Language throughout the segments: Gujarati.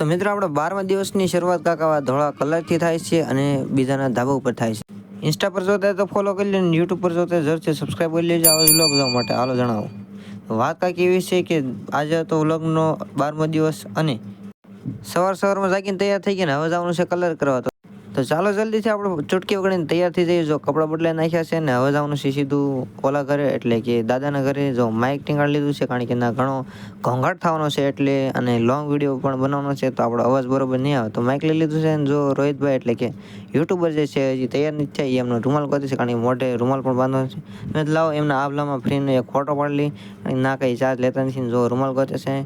તો મિત્રો આપણે બારમા દિવસની શરૂઆત કાકા ધોળા કલરથી થાય છે અને બીજાના ધાબા ઉપર થાય છે. ઇન્સ્ટા પર જોતા તો ફોલો કરી લેજો યુટ્યુબ પર જોતા જરૂરથી સબસ્ક્રાઈબ કરી લેજો આવા વ્લોગ જોવા માટે. હાલો જણાવો. વાત કાંઈક એવી છે કે આજે તો વ્લોગનો બારમો દિવસ અને સવાર સવારમાં જાગીને તૈયાર થઈ ગયા ને હવે જવાનું છે કલર કરવા. તો તો ચાલો જલ્દીથી આપણે ચૂટકી વગડીને તૈયાર થઈ જઈએ. જો કપડાં બદલાઈ નાખ્યા છે ને હવે જવાનું છે સીધું ઓલા ઘરે, એટલે કે દાદાના ઘરે જો માઇક ટીંગાડી લીધું છે, કારણ કે ના ઘણો ઘોંઘાટ થવાનો છે એટલે અને લોંગ વીડિયો પણ બનાવવાનો છે, તો આપણો અવાજ બરોબર નહીં આવે. તો માઇક લઈ લીધું છે અને જો રોહિતભાઈ, એટલે કે યુટ્યુબર જે છે, હજી તૈયાર નથી થાય એ એમનો રૂમાલ ગોતે છે, કારણ કે મોઢે રૂમાલ પણ બાંધવાનો છે. મેં લાવો, એમના આભલામાં ફ્રીને એક ફોટો પાડી લઈ ના કંઈ ચાર્જ લેતા નથી જો રૂમાલ ગોતે છે.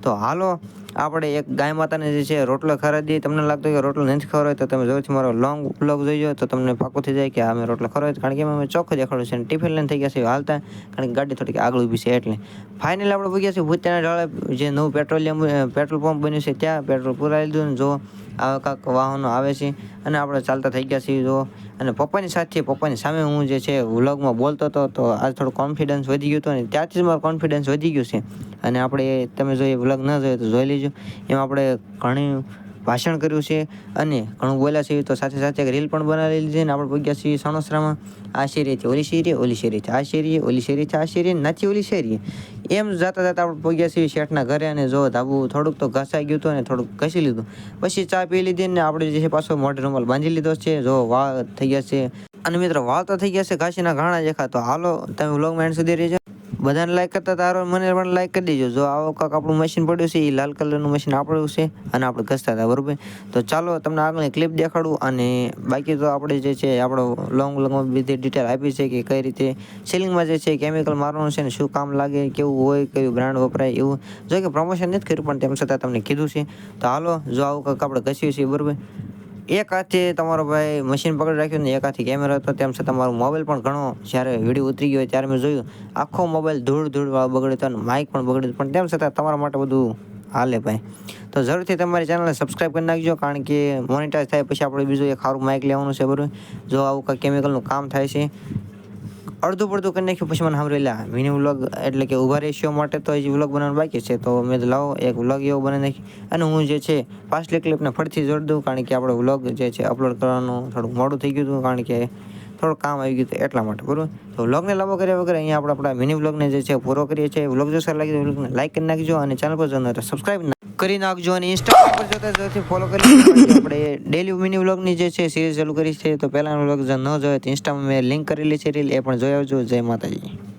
તો હાલો આપણે એક ગાય માતાને જે છે રોટલો ખરીદી તમને લાગતું હોય કે રોટલો નથી ખવડાવ્યો તો તમે જોરથી મારો લોંગ બ્લોગ જોઈજો તો તમને પાકું થઈ જાય કે આ મેં રોટલો ખવડાવ્યો કારણ કે અમે ચોખ્ખો દેખાડું છે અને ટિફિન લઈને થઈ ગયા છે હાલતા, કારણ કે ગાડી થોડીક આગળ ઊભી છે એટલે. ફાઇનલી આપણે પૂગ્યા છીએ ભૂત્યાના ઢાળે જે નવું પેટ્રોલિયમ પેટ્રોલ પંપ બન્યું છે, ત્યાં પેટ્રોલ પુરાવી લીધું જો આવા કાંક વાહનો આવે છે અને આપણે ચાલતા થઈ ગયા છીએ જો અને પપ્પાની સાથે, પપ્પાની સામે હું જે છે વ્લોગમાં બોલતો હતો, તો આજ થોડું કોન્ફિડન્સ વધી ગયું હતું અને ત્યાંથી જ મારો કોન્ફિડન્સ વધી ગયું છે. અને આપણે, તમે જો એ વ્લોગ ન જોયો તો જોઈ લેજો. એમાં આપણે ઘણી ભાષણ કર્યું છે અને ઘણું બોલ્યા છીએ તો સાથે સાથે રીલ પણ બનાવી છે ને આપણે પગ્યા છીએ સણોસરામાં. આ છે, ઓલી શેરીએ, ઓલી શેરીથી આ શેરીએ, ઓલી શેરીથી આ શેરીએ નથી ઓલી શેરીએ. એમ જતા જતા આપણે પગ્યા છીએ શેઠના ઘરે અને જો ધાબુ થોડુંક તો ઘસાઈ ગયું હતું અને થોડુંક ઘસી લીધું. પછી ચા પી લીધી ને આપણે જે છે પાછો મોઢે રૂમાલ બાંધી લીધો છે. જો વાળ થઈ ગયા છે. અને મિત્રો વાળ તો થઈ ગયા છે ઘાસીના ઘાણા દેખા તો હાલો તમે વ્લોગમાં એન્ડ સુધી રહેજો. બધાને લાઈક કરતા તારો મને પણ લાઈક કરી દેજો. જો આવો કાંક આપણું મશીન પડ્યું છે એ લાલ કલરનું મશીન આપણું છે અને આપણે ઘસતા હતા, બરાબર? તો ચાલો, તમને આગળ ક્લિપ દેખાડું અને બાકી તો આપણે જે છે આપણો લોંગ લોંગમાં બધી ડિટેલ આપી છે કે કઈ રીતે સીલિંગમાં જે છે કેમિકલ મારવાનું છે ને શું કામ લાગે, કેવું હોય, કયું બ્રાન્ડ વપરાય એવું. જો કે પ્રમોશન નથી કર્યું પણ તેમ છતાં તમને કીધું છે. તો હાલો, જો આવું કાંક આપણે ઘસ્યું છે બરોબર? એક હાથે તમારો ભાઈ મશીન પકડી રાખ્યું ને એક હાથે કેમેરો હતો. તેમ છતાં મારો મોબાઈલ પણ ઘણો જ્યારે વીડિયો ઉતરી ગયો ત્યારે મેં જોયું, આખો મોબાઈલ ધૂળ ધૂળ બગડ્યો હતો અને માઇક પણ બગડ્યું પણ તેમ છતાં તમારા માટે બધું હાલે ભાઈ. તો જરૂરથી તમારી ચેનલને સબસ્ક્રાઈબ કરી નાખજો, કારણ કે મોનિટાઈઝ થાય પછી આપણે બીજું એક સારું માઇક લેવાનું છે બરાબર. જો આવું કાંઈ કેમિકલનું કામ થાય છે અડધું પડધું કરી નાખ્યું, પછી મને સાંભળી લે, મિની વ્લોગ એટલે કે ઊભા રેશિયો માટે તો હજી વ્લોગ બનાવવાનું બાકી છે, તો મેં લાવો, એક વ્લોગ એવો બનાવી નાખી અને હું જે છે, પાછલી ક્લિપને ફરીથી જોડી દઉં, કારણ કે આપણે વ્લોગ જે છે અપલોડ કરવાનું થોડું મોડું થઈ ગયું હતું, કારણ કે થોડું કામ આવી ગયું હતું એટલા માટે, બરાબર? તો વ્લોગને લાંબો કર્યા વગર અહીંયા આપણે આપણા મિની વ્લોગને જે છે, પૂરો કરીએ છીએ. વ્લોગ જો સારું લાગે વ્લોગને લાઈક કરી નાખજો અને ચેનલ પર જો સબસ્ક્રાઈબ કરી નાખજો અને ઇન્સ્ટાગ્રામ પર જોતા જોતા ફોલો કરી આપણે ડેલી મિની વ્લોગની જે છે સિરીઝ ચાલુ કરી છે તો પહેલાનો વ્લોગ જો ન જોયો તો ઇન્સ્ટામાં મેં લિંક કરેલી છે રીલ એ પણ જોઈ આવજો. જય માતાજી.